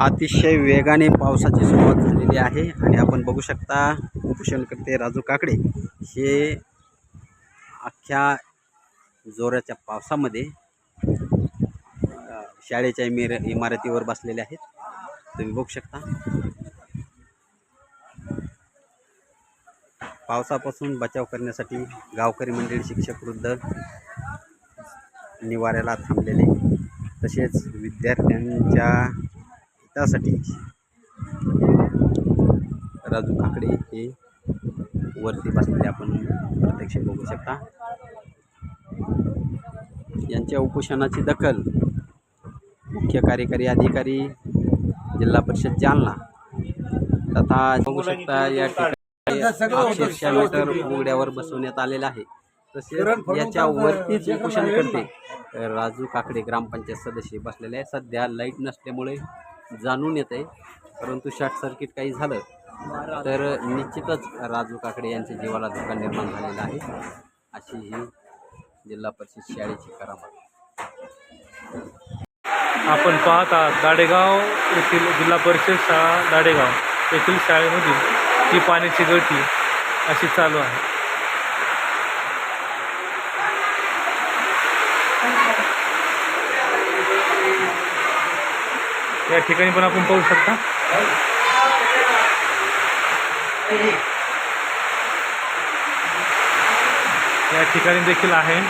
अतिशय वेगाने पावसाची सुरुवात झालेली आहे आणि आपण बघू शकता उपोषणकर्ते राजू काकडे हे अख्ख्या जोराच्या पावसामध्ये शाळेच्या इमेर इमारतीवर बसलेले आहेत. तुम्ही बघू शकता. पावसापासून बचाव करण्यासाठी गावकरी मंडळी शिक्षक वृद्ध निवाऱ्याला थांबलेले. तसेच विद्यार्थ्यांच्या त्यासाठी राजू काकडे हे वरती बसलेले आपण प्रत्यक्ष बघू शकता. यांच्या उपोषणाची दखल मुख्य कार्यकारी अधिकारी जिल्हा परिषद जालना तथा बघू शकता या ठिकाणी मीटर उघड्यावर बसवण्यात आलेला आहे. तसेच याच्या वरतीच उपोषण करते राजू काकडे ग्रामपंचायत सदस्य बसलेले आहे सध्या लाइट नसल्यामुळे जाणून येत. आहे परंतु शॉर्ट सर्किट काही झालं तर निश्चितच राजू काकडे यांच्या जीवाला धोका निर्माण झालेला आहे. अशी ही जिल्हा परिषद शाळेची करामत. आपण पाहत आहात दाडेगाव येथील जिल्हा परिषद शाळा दाडेगाव येथील शाळेमधील ती पाण्याची गळती अशी चालू आहे. या ठिकाणी पण आपण पाहू शकता. या ठिकाणी देखील आहे.